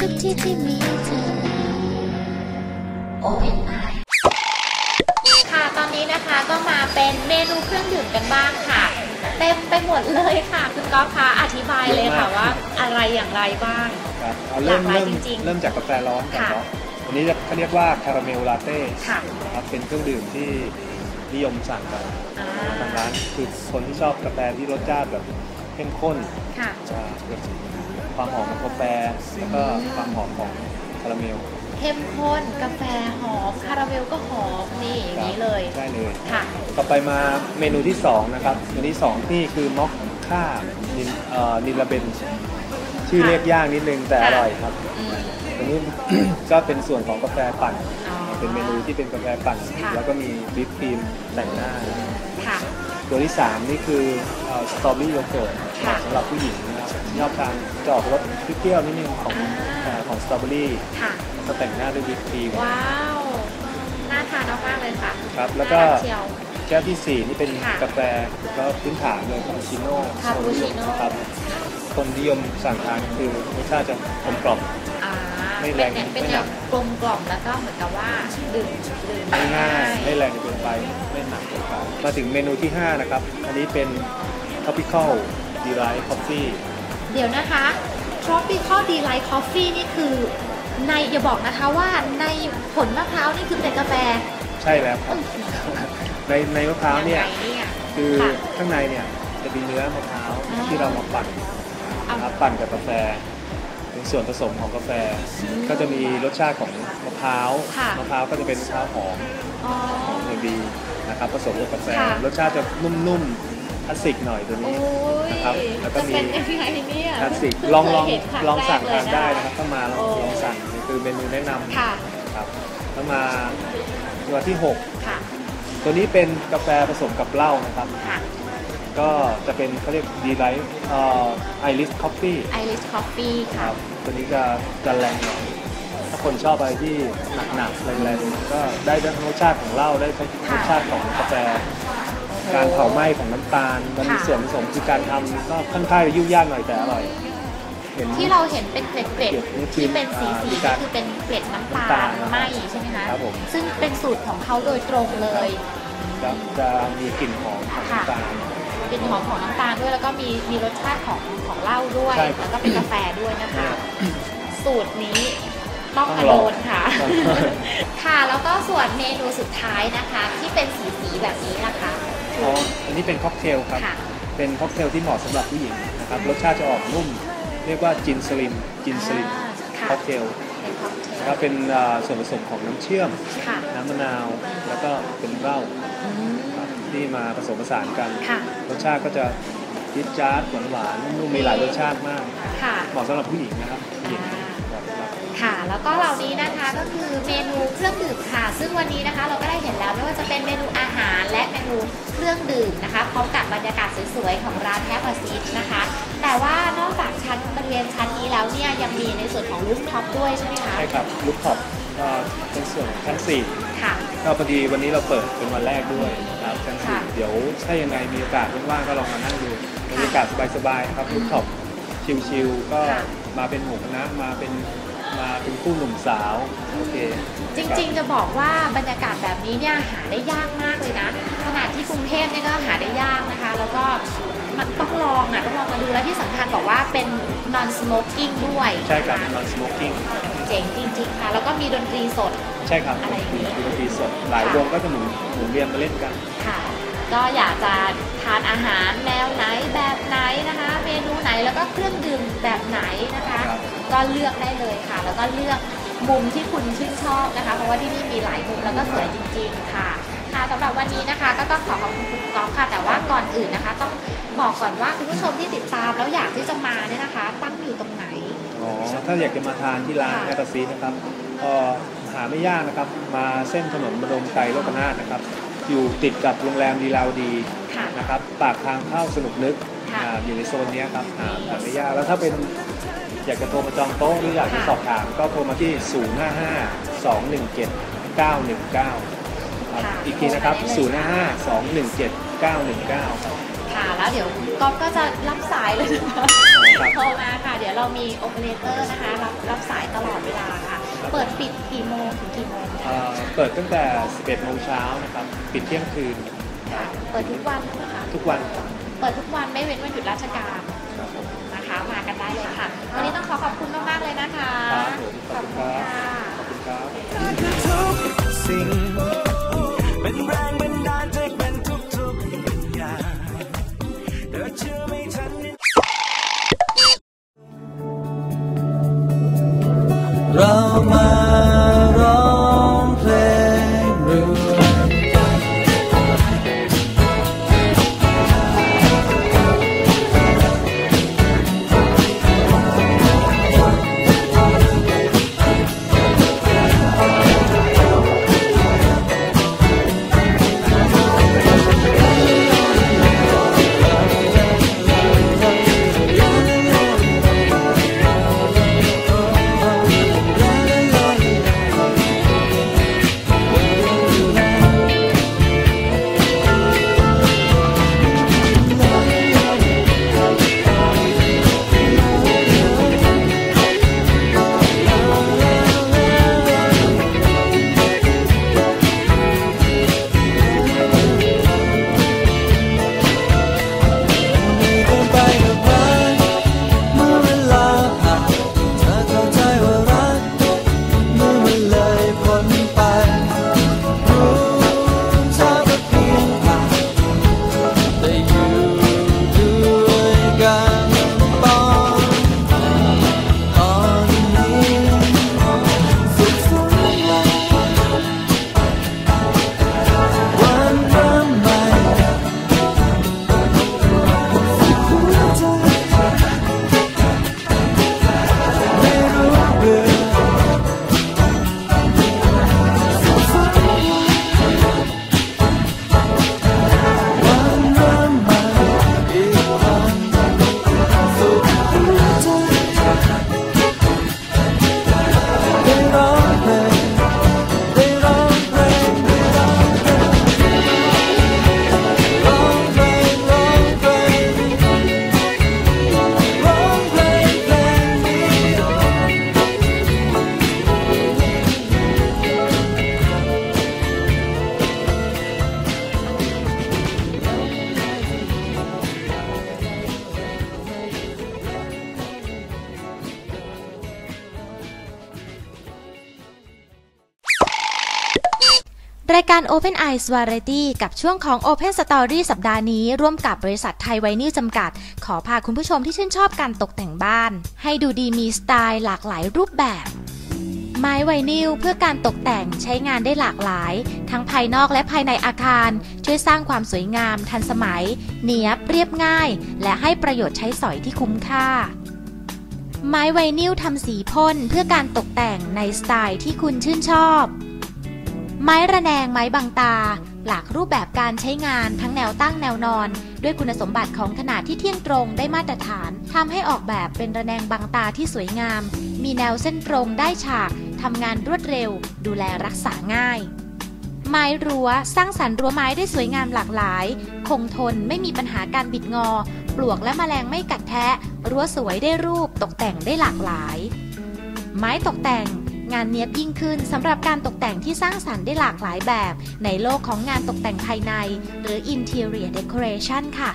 ทุกที่ที่มีเธอ Open Eye ค่ะตอนนี้นะคะก็มาเป็นเมนูเครื่องดื่มกันบ้างค่ะ เต็มไปหมดเลยค่ะ คุณก๊อฟคะอธิบายเลยค่ะว่าอะไรอย่างไรบ้าง ครับเอาเริ่มหลากหลายเริ่มจริงๆเริ่มจากกาแฟร้อนก่อนค่ะ เนาะอันนี้จะเขาเรียกว่าคาราเมลลาเต้ค่ะนะครับเป็นเครื่องดื่มที่นิยมสั่งกันอ่าทางร้านคือคนที่ชอบกาแฟที่รสชาติแบบเข้มข้นค่ะอ่าแบบ ความหอมของกาแฟแล้วก็ความหอมของคาราเมลเข้มข้นกาแฟหอมคาราเมลก็หอมนี่อย่างนี้เลยใช่เลยค่ะ ต่อไปมาเมนูที่ 2 นะครับเมนูที่2นี่คือม็อกค่านินเอ่อนิลาเบนชื่อค่ะเรียกยากนิดนึงแต่อค่ะร่อยครับอืมตัวนี้ก็เป็นส่วนของกาแฟปั่นอ๋อเป็นเมนูที่เป็นกาแฟปั่นค่ะแล้วก็มีวิปครีมแต่งหน้าค่ะ ตัวที่ 3 นี่คือสตรอเบอรี่โยเกิร์ตค่ะสำหรับผู้หญิงนะครับชอบทานจะออกรสเปรี้ยวๆนิดนึงของอ่าเอ่อของสตรอเบอรี่ค่ะก็แต่งหน้าด้วยวิปครีมว้าว น่าทานมากๆเลยค่ะ ครับ แล้วก็น่ารัเชียวแก้วที่ 4 นี่เป็นค่ะกาแฟก็พื้นฐานเลยคาปูชิโน่คาปูชิโน่ครับคนนิยมสั่งทานคือรสชาติจะกลมกล่อมอ่า ไม่แรงเป็นเนี่ยเป็นไม่แนหนัวกกลมกล่อมแล้วก็เหมือนกับว่าดื่มดื่มไม่ง่ายไม่แรงเกินไปไม่หนักเกินไปมาถึงเมนูที่ 5 นะครับ อันนี้เป็น tropical delight coffee เดี๋ยวนะคะ tropical delight coffee นี่คือในอย่าบอกนะคะว่าในผลมะพร้าวนี่คือเป็นกาแฟ ใช่แล้วครับในในมะพร้าวเนี่ยงไงเนี่ยคือค่ะข้างในเนี่ยจะมีเนื้อมะพร้าวอ่าที่เรามาปั่นเอานะครับปั่นกับกาแฟ เป็นส่วนผสมของกาแฟ ก็จะมีรสชาติของมะพร้าวค่ะ มะพร้าวก็จะเป็นมะพร้าวหอมอ๋อ หอมเลยดีนะครับผสมกับกาแฟ ค่ะ รสชาติจะนุ่มๆคลาสสิกหน่อยตัวโอ้นี้ ยนะครับแล้วก็จะมี เป็นยังไงเนี่ยคลาสสิกเพิ่ลองลองเคยเห็นครั้ลองสั่งแรกทานเลยได้นะครับถ้ามาลองโอ้ลองสั่งนี่คือเมนูแนะนำค่ะ ครับแล้วมาตัวที่ ค่ะ 6 ตัวนี้เป็นกาแฟผสมกับเหล้านะครับ ค่ะ ก็จะเป็นเขาเรียกดีไลท์เอ่อไอริสคอฟฟี่ Irish Coffee คค่ะ รับตัวนี้จะจะแรงหน่อยถ้าคนชอบอะไรที่หนักๆแรงๆก็ได้ทั้งรสชาติของเหล้าได้ทั้งรสชาติของกาแฟ การเผาไหม้ของน้ำตาล มันมีค่ะ ส่วนผสมคือการทำก็ค่อนข้างยุ่งยากหน่อยแต่อร่อย เห็น ที่เราเห็นเป็นเกล็ดเกล็ดนี่ๆคือที่เป็นสีอ่าสีมีนี่การคือเป็นเกล็ดน้ำตาน้ำตาลลไหมใช่ไหมคะครับผม ซึ่งเป็นสูตรของเขาโดยตรงเลย จะจะมีกลิ่นหอมของค่ะน้ำตาล กลิ่นหอมของน้ำตาลด้วยแล้วก็มีมีรสชาติของของเหล้าด้วย ใช่ครับ แล้วก็เป็นกาแฟด้วยนะคะ สูตรนี้ต้องต้องอลโดองนค่ะต้องค่ะแล้วก็ส่วนเมนูสุดท้ายนะคะ ที่เป็นสีสีๆแบบนี้นะคะอ๋ออันนี้เป็นค็อกเทลครับ ค่ะ เป็นค็อกเทลที่เหมาะสำหรับผู้หญิงนะครับรสชาติจะออกนุ่ม เรียกว่าจินสลิมจินสลิมอ่าค่ะ ค็อกเทลเป็นค็อกเทลนะครับเป็นอ่าส่วนผสมของน้ำเชื่อม ค่ะน้ำมะนาวแล้วก็เป็นเหล้าอืมครับ ที่มาผสมผสานกันค่ะรสชาติก็จะจิ๊ดจ๊าดหวานหวานๆนุ่มๆมีหลายรสชาติมากค่ะเหมาะสำหรับผู้หญิงนะครับผู้หญิงแบบแบบค่ะ แล้วก็เหล่านี้นะคะก็คือเมนูเครื่องดื่มค่ะ ซึ่งวันนี้นะคะเราก็ได้เห็นแล้วไม่ว่าจะเป็นเมนูอาหารและเมนูเครื่องดื่มนะคะพร้อมกับบรรยากาศสวยๆของร้านแทบซีดนะคะ แต่ว่านอกจากชั้นบริเวณชั้นนี้แล้วเนี่ยยังมีในส่วนของลูฟท็อปด้วยใช่ไหมคะใช่ครับลูกท็อปก็เป็นส่วนชั้นสี่ค่ะก็พอดีวันนี้เราเปิดเป็นวันแรกด้วย นะครับชั้นสี่ค่ะเดี๋ยวถ้ายังไงมีโอกาสว่างๆก็ลองมานั่งดูบรรยากาศสบายๆครับลูกท็อปชิลๆก็ค่ะมาเป็นหมู่คณะมาเป็นมาเป็นคู่หนุ่มสาวโอเคจริงๆจะบอกว่าบรรยากาศแบบนี้เนี่ยหาได้ยากมากเลยนะขนาดที่กรุงเทพเนี่ยก็หาได้ยากนะคะ แล้วก็มันต้องลองอะต้องลองมาดูแล้วที่สำคัญบอกว่าเป็น non smoking ด้วยใช่ครับนะคะ non smoking เจ๋งจริงๆค่ะ แล้วก็มีดนตรีสด ใช่ครับอะไรอย่างนี้ดนตรีสดหลายวงก็จะหมุนหมุนเวียนมาเล่นกัน ค่ะ ก็อยากจะทานอาหารแนวไหนแบบไหนนะคะ เมนูไหนแล้วก็เครื่องดื่มแบบไหนนะคะ ครับ ก็เลือกได้เลยค่ะ แล้วก็เลือกมุมที่คุณชื่นชอบนะคะ เพราะว่าที่นี่มีหลายมุมแล้วก็สวยจริง ๆ ค่ะ ค่ะสำหรับวันนี้นะคะ ก็ต้องขอขอบคุณคุณก๊อฟค่ะ แต่ว่าก่อนอื่นนะคะ ต้องบอกก่อนว่าคุณผู้ชมที่ติดตามแล้วอยากที่จะมาเนี่ยนะคะ ตั้งอยู่ตรงไหน อ๋อถ้าอยากจะมาทานที่ร้านแอตซีนะครับก็หาไม่ยากนะครับ มาเส้นถนนบดมไตรโลกนาถนะครับ อยู่ติดกับโรงแรมดีลาวดีนะครับ ปากทางเข้าสนุกนึกอยู่ในโซนนี้ครับหาหาไม่ยากแล้วถ้าเป็นอยากจะโทรมาจองโต๊ะหรืออยากจะสอบถามก็โทรมาที่ 0 5 5 2 1 7 9 1 9อีกทีนะครับ 0 5 5 2 1 7 9 1 9 แล้ว เดี๋ยวก๊อฟก็จะรับสายเลยนะคะครับเพรมาค่ะ เดี๋ยวเรามีโอเปอเรเตอร์นะคะ รับรับสายตลอดเวลาค่ะ เปิดปิดกี่โมงถึงกี่โมงเอ่อเปิดตั้งแต่ 11โมงเช้านะครับ ปิดเที่ยงคืน ค่ะเปิดทุกวันนะคะทุกวันเปิดทุกวันไม่เว้นวันหยุดราชการนะคะมากันได้เลยค่ะ วันนี้ต้องขอขอบคุณมาก ๆ เลยนะคะครับผมขอบคุณครับค่ะขอบคุณครับทุกสิ่งเป็นแรง รายการ Open Eyes Variety กับช่วงของ Open Story สัปดาห์นี้ ร่วมกับบริษัทไทยไวนิลจำกัด ขอพาคุณผู้ชมที่ชื่นชอบการตกแต่งบ้าน ให้ดูดีมีสไตล์หลากหลายรูปแบบ ไม้ไวนิลเพื่อการตกแต่งใช้งานได้หลากหลาย ทั้งภายนอกและภายในอาคาร ช่วยสร้างความสวยงาม ทันสมัย เนียบเรียบง่าย และให้ประโยชน์ใช้สอยที่คุ้มค่าไม้ไวนิลทำสีพ่นเพื่อการตกแต่งในสไตล์ที่คุณชื่นชอบ ไม้ระแนงไม้บังตา หลากรูปแบบการใช้งานทั้งแนวตั้งแนวนอน ด้วยคุณสมบัติของขนาดที่เที่ยงตรงได้มาตรฐานทำให้ออกแบบเป็นระแนงบังตาที่สวยงาม มีแนวเส้นตรงได้ฉากทำงานรวดเร็ว ดูแลรักษาง่าย ไม้รั้วสร้างสรรค์รั้วไม้ได้สวยงามหลากหลาย คงทนไม่มีปัญหาการบิดงอ ปลวกและแมลงไม่กัดแทะรั้วสวยได้รูปตกแต่งได้หลากหลาย ไม้ตกแต่ง งานเนี้ยบยิ่งขึ้นสำหรับการตกแต่งที่สร้างสรรค์ได้หลากหลายแบบ ในโลกของงานตกแต่งภายใน หรือ interior decoration ค่ะ